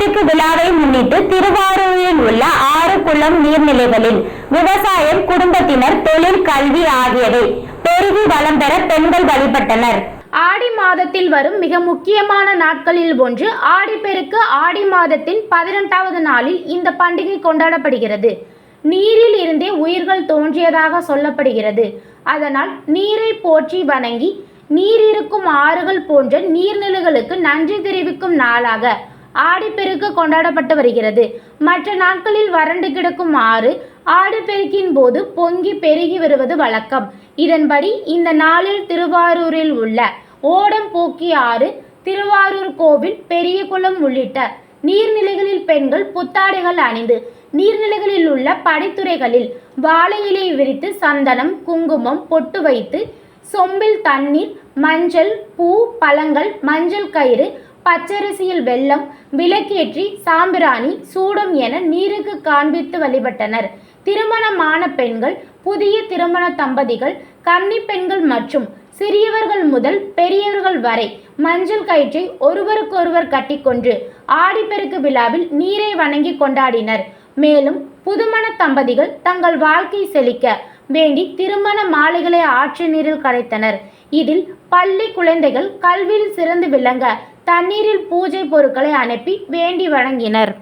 ஆடிப்பெருக்கு விழாவை முன்னிட்டு திருவாரூரில் உள்ள ஆறு குளம் நீர்நிலைகளில் விவசாயம் குடும்பத்தினர் தொழில் கல்வி ஆகியவை பெருகி வளம் பெற பெண்கள் வழிபட்டனர். ஆடி மாதத்தில் வரும் மிக முக்கியமான நாட்களில் ஒன்று ஆடிப்பெருக்கு ஆடி மாதத்தின் பதினெட்டாவது நாளில் இந்த பண்டிகை கொண்டாடப்படுகிறது. நீரில் இருந்தே உயிர்கள் தோன்றியதாக சொல்லப்படுகிறது. அதனால் நீரை போற்றி வணங்கி நீர் இருக்கும் ஆறுகள் போன்ற நீர்நிலைகளுக்கு நன்றி தெரிவிக்கும் நாளாக ஆடிப்பெருக்கு கொண்டாடப்பட்டு வருகிறது. மற்ற நாட்களில் வறண்டு கிடக்கும் ஆறு ஆடிப்பெருக்கின் போது பொங்கி பெருகி வருவது வழக்கம். இதன்படி இந்த நாளில் திருவாரூரில் உள்ள ஓடம் போக்கி ஆறு திருவாரூர் கோவில் பெரியகுளம் உள்ளிட்ட நீர்நிலைகளில் பெண்கள் புத்தாடைகள் அணிந்து நீர்நிலைகளில் உள்ள படித்துறைகளில் வாழை இலை விரித்து சந்தனம் குங்குமம் பொட்டு வைத்து சொம்பில் தண்ணீர் மஞ்சள் பூ பழங்கள் மஞ்சள் கயிறு பச்சரிசியில் வெள்ளம் விளக்கேற்றி சாம்பிராணி சூடம் என நீருக்கு காண்பித்து வழிபட்டனர். திருமணமான பெண்கள் புதிய திருமண தம்பதிகள் கன்னி பெண்கள் மற்றும் சிறியவர்கள் முதல் பெரியவர்கள் வரை மஞ்சள் கயிற்றை ஒருவருக்கொருவர் கட்டிக்கொண்டு ஆடிப்பெருக்கு விழாவில் நீரை வணங்கி கொண்டாடினர். மேலும் புதுமண தம்பதிகள் தங்கள் வாழ்க்கை செழிக்க வேண்டி திருமண மாலைகளை ஆற்று நீரில் கரைத்தனர். இதில் பள்ளி குழந்தைகள் கல்வியில் சிறந்து விளங்க தண்ணீரில் பூஜை பொருட்களை அனுப்பி வேண்டி வழங்கினர்.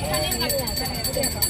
看另一个点的